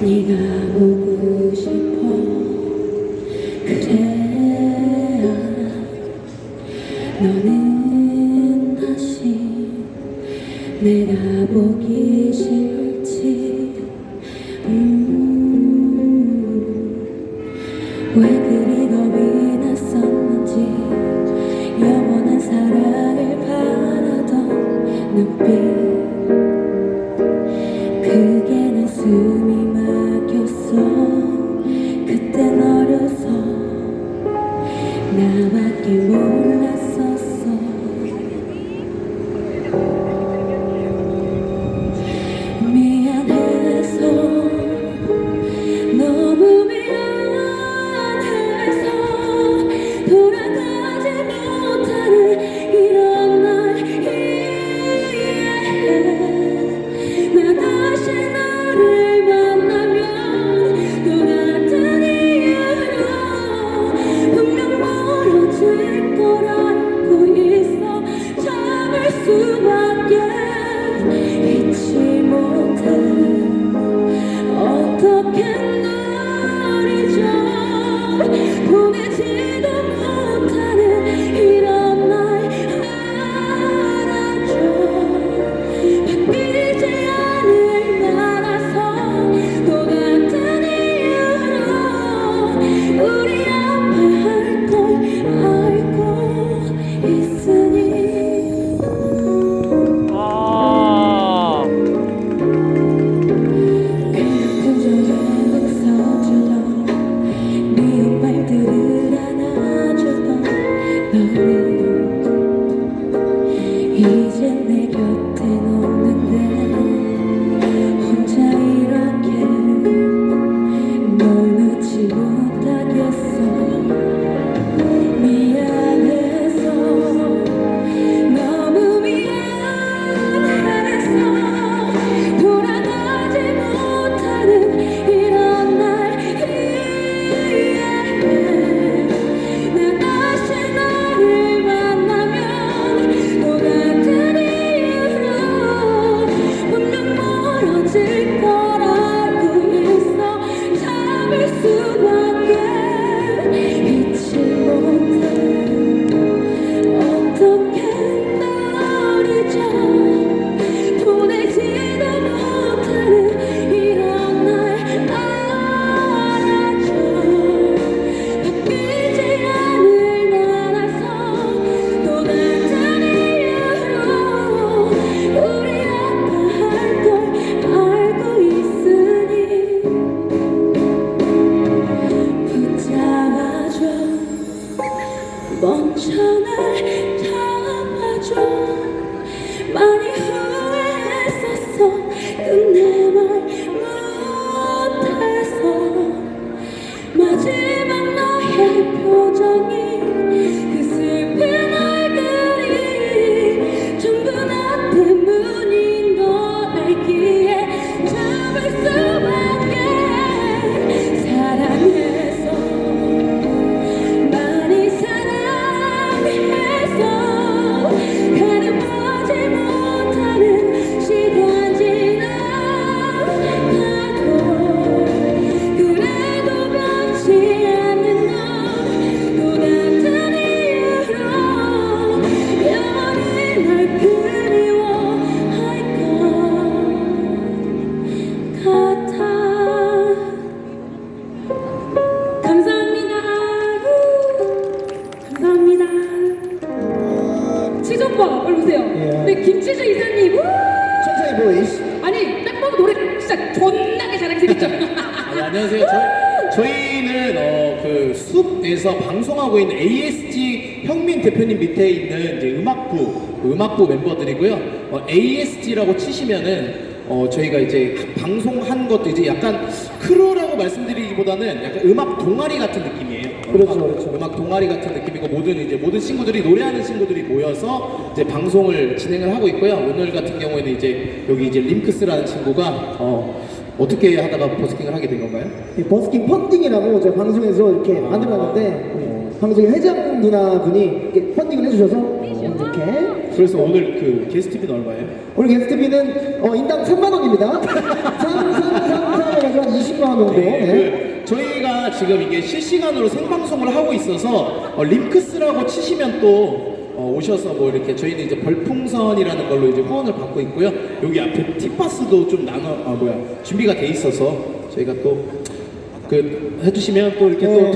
네가 보고 싶어 그래 알아 너는 다시 내가 보기 싫지. 음, 왜 그리 겁이 났었는지. 영원한 사랑을 바라던 눈빛 그게 내 숨이 through 빨리 오세요. 예. 네 김치즈 이사님. 우! 천천히 보이시. 아니 딱 봐도 노래 진짜 존나게 잘하게 생겼죠. 네, 안녕하세요. 저희, 저희는 어, 그 숲에서 방송하고 있는 ASG 형민 대표님 밑에 있는 이제 음악부 음악부 멤버들이고요. 어, ASG라고 치시면은 어, 저희가 이제 방송한 것도 이제 약간 크루라고 말씀드리기보다는 약간 음악 동아리 같은 느낌이에요. 그렇죠, 음악, 그렇죠. 음악 동아리 같은 느낌이고 모든 이제 모든 친구들이 노래하는 친구들이 모여서 이제 방송을 진행을 하고 있고요. 오늘 같은 경우에는 이제 여기 이제 림크스라는 친구가 어, 어떻게 하다가 버스킹을 하게 된 건가요? 이 버스킹 펀딩이라고 제가 방송에서 이렇게 만들어놨는데 우리 방송의 회장 누나분이 이렇게 펀딩을 해주셔서 이렇게 그래서 오늘 그 게스트비는 얼마예요? 오늘 게스트비는 어, 인당 3만 원입니다. 3, 3, 3, 3 해가지고 한 20만 원 정도. 네, 네. 그 저희가 지금 이게 실시간으로 생방송을 하고 있어서 어, 링크스라고 치시면 또 어, 오셔서 뭐 이렇게 저희는 이제 별풍선이라는 걸로 이제 후원을 받고 있고요. 여기 앞에 팁파스도 좀 나눠 아 뭐야 준비가 돼 있어서 저희가 또 그 해주시면 또 이렇게 네. 또